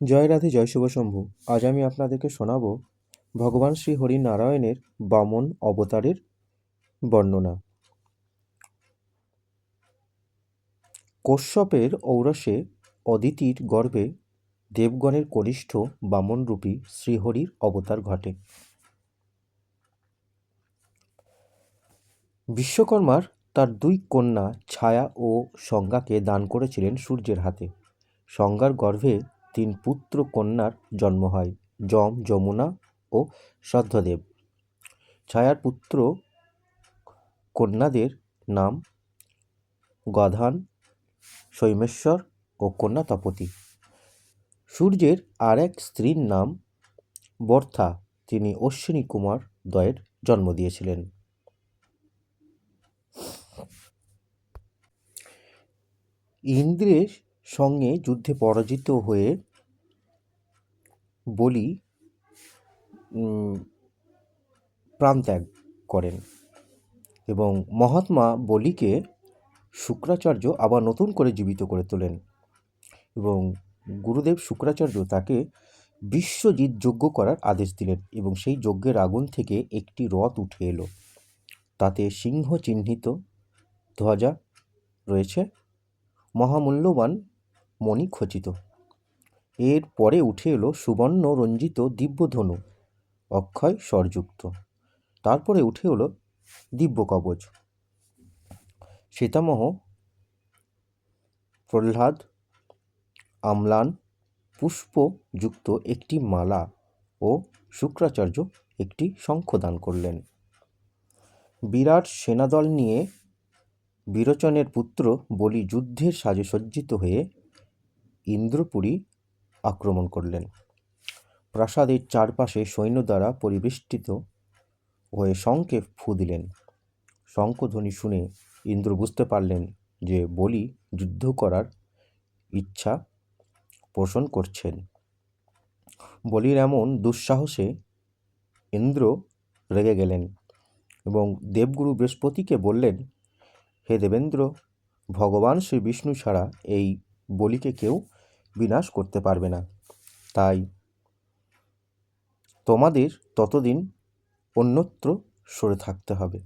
জয় রাধে, জয় শুভ শম্ভু। আজ আমি আপনাদেরকে শোনাব ভগবান শ্রী হরিনারায়ণের বামন অবতারের বর্ণনা। কশ্যপের ঔরসে অদিতির গর্ভে দেবগণের কনিষ্ঠ বামনরূপী শ্রীহরির অবতার ঘটে। বিশ্বকর্মার তার দুই কন্যা ছায়া ও সংজ্ঞাকে দান করেছিলেন সূর্যের হাতে। সংজ্ঞার গর্ভে তিন পুত্র কন্যার জন্ম হয়, যম, যমুনা ও শ্রদ্ধদেব। ছায়ার পুত্র কন্যাদের নাম গধান, সৈমেশ্বর ও কন্যা তপতি। সূর্যের আর এক স্ত্রীর নাম বর্থা, তিনি অশ্বিনী কুমার দ্বয়ের জন্ম দিয়েছিলেন। ইন্দ্রের সঙ্গে যুদ্ধে পরাজিত হয়ে বলি প্রাণত্যাগ করেন এবং মহাত্মা বলিকে শুক্রাচার্য আবার নতুন করে জীবিত করে তোলেন এবং গুরুদেব শুক্রাচার্য তাকে বিশ্বজিৎ যজ্ঞ করার আদেশ দিলেন এবং সেই যজ্ঞের আগুন থেকে একটি রথ উঠে এলো। তাতে সিংহ চিহ্নিত, ধ্বজা রয়েছে, মহামূল্যবান মণি খচিত। এর পরে উঠে এলো সুবর্ণ রঞ্জিত দিব্যধনু, অক্ষয় স্বরযুক্ত। তারপরে উঠে এলো দিব্য কবচ সীতামহ, প্রহ্লাদ, আমলান, পুষ্পযুক্ত একটি মালা ও শুক্রাচার্য একটি শঙ্খ দান করলেন। বিরাট সেনাদল নিয়ে বিরোচনের পুত্র বলি যুদ্ধের সাজে সজ্জিত হয়ে ইন্দ্রপুরী আক্রমণ করলেন। প্রাসাদের চারপাশে সৈন্য দ্বারা পরিবেষ্টিত হয়ে শঙ্কে ফু দিলেন। শঙ্খধ্বনি শুনে ইন্দ্র বুঝতে পারলেন যে বলি যুদ্ধ করার ইচ্ছা পোষণ করছেন। বলির এমন দুঃসাহসে ইন্দ্র রেগে গেলেন এবং দেবগুরু বৃহস্পতিকে বললেন, হে দেবেন্দ্র, ভগবান শ্রী বিষ্ণু ছাড়া এই বলিকে কেউ বিনাশ করতে পারবে না। তাই তোমাদের ততদিন অন্যত্র সরে থাকতে হবে।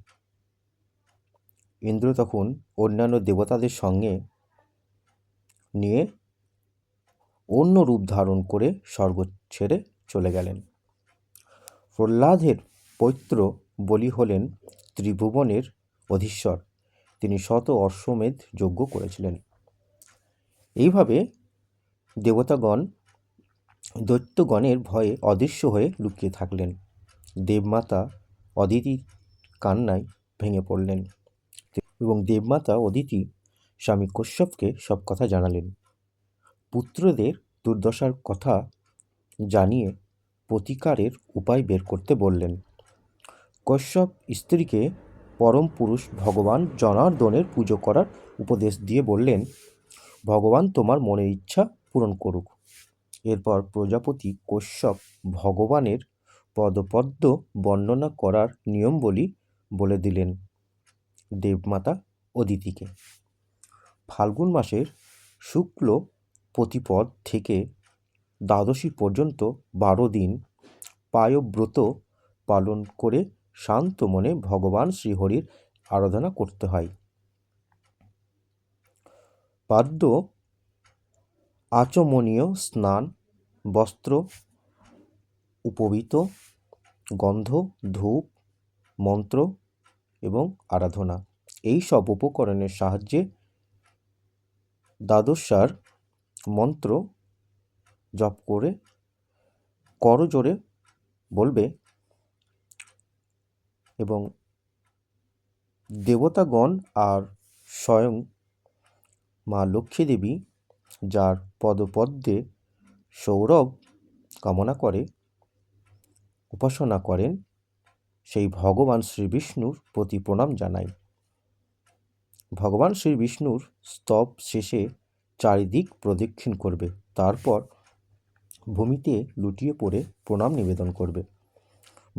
ইন্দ্র তখন অন্যান্য দেবতাদের সঙ্গে নিয়ে অন্য রূপ ধারণ করে স্বর্গ ছেড়ে চলে গেলেন। প্রহ্লাদের পৈত্র বলি হলেন ত্রিভুবনের অধীশ্বর। তিনি শত অশ্বমেধ যজ্ঞ করেছিলেন। এইভাবে দেবতাগণ দৈত্যগণের ভয়ে অদৃশ্য হয়ে লুকিয়ে থাকলেন। দেবমাতা অদিতি কান্নায় ভেঙে পড়লেন এবং দেবমাতা অদিতি স্বামী কশ্যপকে সব কথা জানালেন। পুত্রদের দুর্দশার কথা জানিয়ে প্রতিকারের উপায় বের করতে বললেন। কশ্যপ স্ত্রীকে পরম পুরুষ ভগবান জনার্দনের পুজো করার উপদেশ দিয়ে বললেন ভগবান তোমার মনের ইচ্ছা পূরণ করুক। এরপর প্রজাপতি কশ্যপ ভগবানের পদপদ্ম বর্ণনা করার নিয়মবলী বলে দিলেন দেবমাতা অদিতিকে। ফাল্গুন মাসের শুক্ল প্রতিপদ থেকে দ্বাদশী পর্যন্ত বারো দিন পায়ব্রত পালন করে শান্ত মনে ভগবান শ্রীহরির আরাধনা করতে হয়। পাদ্য আচমনীয় স্নান, বস্ত্র, উপবিত, গন্ধ, ধূপ, মন্ত্র এবং আরাধনা। এই সব উপকরণের সাহায্যে দ্বাদশার মন্ত্র জপ করে করজোরে বলবে এবং দেবতাগণ আর স্বয়ং মা লক্ষ্মী দেবী যার পদপদ্মে সৌরভ কামনা করে, উপাসনা করেন, সেই ভগবান শ্রী বিষ্ণুর প্রতি প্রণাম জানাই। ভগবান শ্রী বিষ্ণুর স্তব শেষে চারিদিক প্রদক্ষিণ করবে, তারপর ভূমিতে লুটিয়ে পড়ে প্রণাম নিবেদন করবে।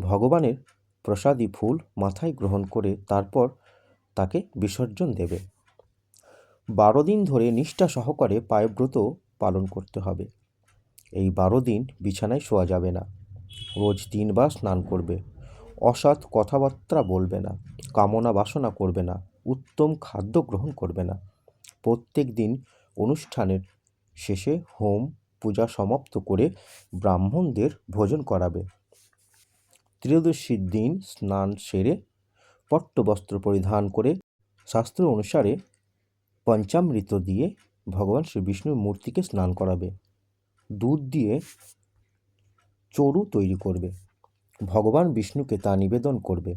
ভগবানের প্রসাদী ফুল মাথায় গ্রহণ করে তারপর তাকে বিসর্জন দেবে। বারো দিন ধরে নিষ্ঠা সহকারে পায়ব্রত পালন করতে হবে। এই বারো দিন বিছানায় শোয়া যাবে না। রোজ তিনবার স্নান করবে। অসৎ কথাবার্তা বলবে না। কামনা বাসনা করবে না। উত্তম খাদ্য গ্রহণ করবে না। প্রত্যেক দিন অনুষ্ঠানের শেষে হোম পূজা সমাপ্ত করে ব্রাহ্মণদের ভোজন করাবে। ত্রয়োদশীর দিন স্নান সেরে পট্টবস্ত্র পরিধান করে শাস্ত্র অনুসারে পঞ্চামৃত দিয়ে ভগবান শ্রী বিষ্ণুর মূর্তিকে স্নান করাবে। দুধ দিয়ে চরু তৈরি করবে। ভগবান বিষ্ণুকে তা নিবেদন করবে।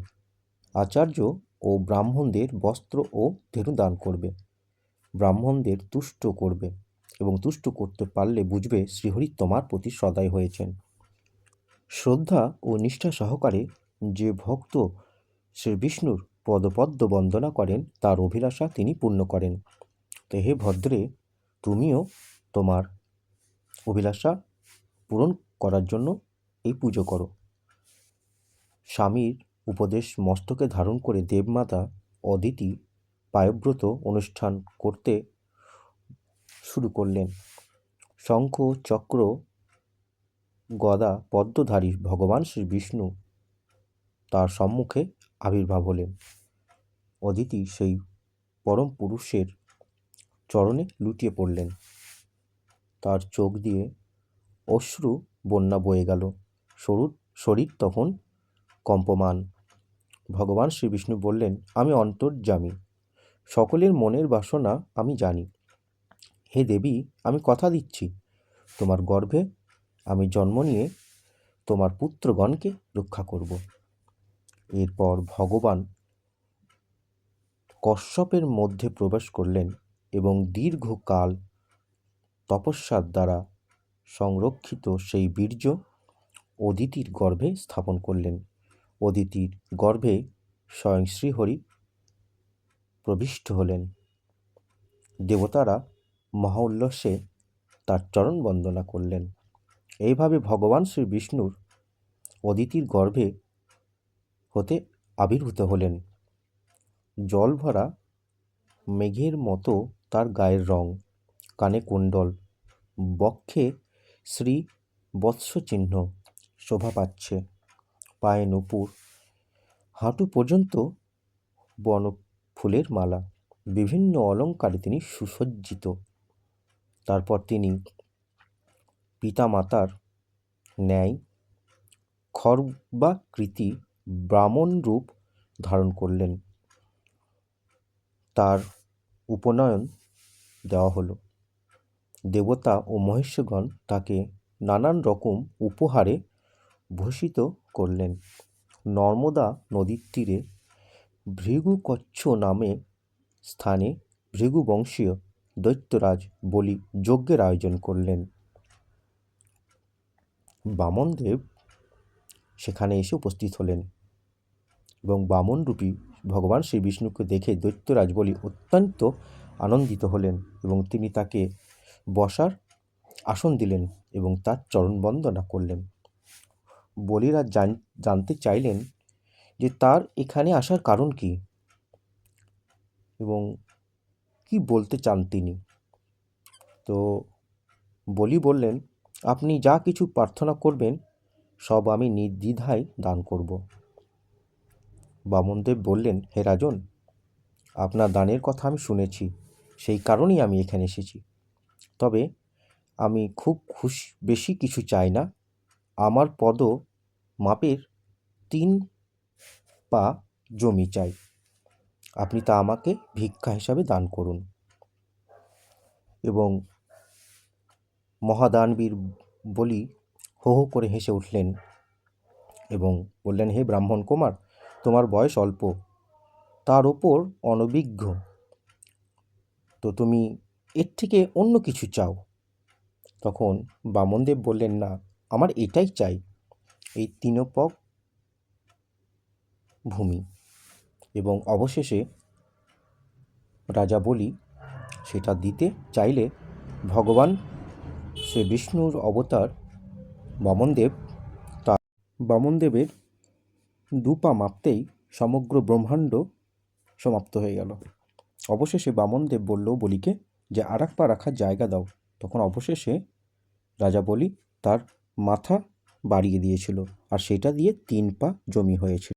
আচার্য ও ব্রাহ্মণদের বস্ত্র ও ধেনু দান করবে। ব্রাহ্মণদের তুষ্ট করবে এবং তুষ্ট করতে পারলে বুঝবে শ্রীহরি তোমার প্রতি সদয় হয়েছেন। শ্রদ্ধা ও নিষ্ঠা সহকারে যে ভক্ত শ্রী বিষ্ণুর পদপদ্ম বন্দনা করেন, তার অভিলাষা তিনি পূর্ণ করেন। তো হে ভদ্রে, তুমিও তোমার অভিলাষা পূরণ করার জন্য এই পুজো করো। স্বামীর উপদেশ মস্তকে ধারণ করে দেবমাতা অদিতি পায়ব্রত অনুষ্ঠান করতে শুরু করলেন। শঙ্খ, চক্র, গদা, পদ্মধারী ভগবান শ্রী বিষ্ণু তার সম্মুখে আবির্ভাব হলেন। অদিতি সেই পরম পুরুষের চরণে লুটিয়ে পড়লেন। তার চোখ দিয়ে অশ্রু বন্যা বয়ে গেল। শরীর শরীর তখন কম্পমান। ভগবান শ্রীবিষ্ণু বললেন, আমি অন্তর্যামী। সকলের মনের বাসনা আমি জানি। হে দেবী, আমি কথা দিচ্ছি। তোমার গর্ভে আমি জন্ম নিয়ে তোমার পুত্রগণকে রক্ষা করব। এরপর ভগবান কশ্যপের মধ্যে প্রবেশ করলেন। এবং দীর্ঘকাল তপস্যার দ্বারা সংরক্ষিত সেই বীর্য অদিতির গর্ভে স্থাপন করলেন। অদিতির গর্ভে স্বয়ং শ্রীহরি প্রবিষ্ট হলেন। দেবতারা মহা উল্লাসে তার চরণ বন্দনা করলেন। এইভাবে ভগবান শ্রী বিষ্ণুর অদিতির গর্ভে হতে আবির্ভূত হলেন। জল ভরা মেঘের মতো তার গায়ের রং, কানে কুণ্ডল, বক্ষে শ্রী বৎস চিহ্ন শোভা পাচ্ছে। পায়ে নূপুর, হাঁটু পর্যন্ত বন ফুলের মালা, বিভিন্ন অলঙ্কারে তিনি সুসজ্জিত। তারপর তিনি পিতামাতার ন্যায় খর্বাকৃতি ব্রাহ্মণ রূপ ধারণ করলেন। তার উপনয়ন দেওয়া হলো। দেবতা ও মহেশ্বগণ তাকে নানান রকম উপহারে ভূষিত করলেন। নর্মদা নদীর তীরে ভৃগুকচ্ছ নামে স্থানে ভৃগুবংশীয় দৈত্যরাজ বলি যজ্ঞের আয়োজন করলেন। বামনদেব সেখানে এসে উপস্থিত হলেন এবং বামনরূপী ভগবান শ্রী বিষ্ণুকে দেখে দৈত্যরাজ বলি অত্যন্ত আনন্দিত হলেন এবং তিনি তাকে বসার আসন দিলেন এবং তার চরণ বন্দনা করলেন। বলিরাজ জান, জানতে চাইলেন যে তার এখানে আসার কারণ কি এবং কি বলতে চান তিনি। তো বলি বললেন, আপনি যা কিছু প্রার্থনা করবেন, সব আমি নির্দ্বিধায় দান করব। বামনদেব বললেন, হে রাজন, আপনার দানের কথা আমি শুনেছি, সেই কারণেই আমি এখানে এসেছি। তবে আমি খুব খুশি, বেশি কিছু চাই না। আমার পদ মাপের তিন পা জমি চাই। আপনি তা আমাকে ভিক্ষা হিসাবে দান করুন। এবং মহাদানবীর বলি হো হো করে হেসে উঠলেন এবং বললেন, হে ব্রাহ্মণ কুমার তোমার বয়স অল্প। তার ওপর অনভিজ্ঞ। তো তুমি এর থেকে অন্য কিছু চাও? তখন বামনদেব বললেন, না, আমার এটাই চাই, এই তিনপক ভূমি। এবং অবশেষে রাজা বলি, সেটা দিতে চাইলে ভগবান শ্রী বিষ্ণুর অবতার বামনদেব, তা বামনদেবের দু পা মাপতেই সমগ্র ব্রহ্মাণ্ড সমাপ্ত হয়ে গেল। অবশেষে বামনদেব বলল বলিকে, যে আর পা রাখার জায়গা দাও। তখন অবশেষে রাজা বলি তার মাথা বাড়িয়ে দিয়েছিল, আর সেটা দিয়ে তিন পা জমি হয়েছিল।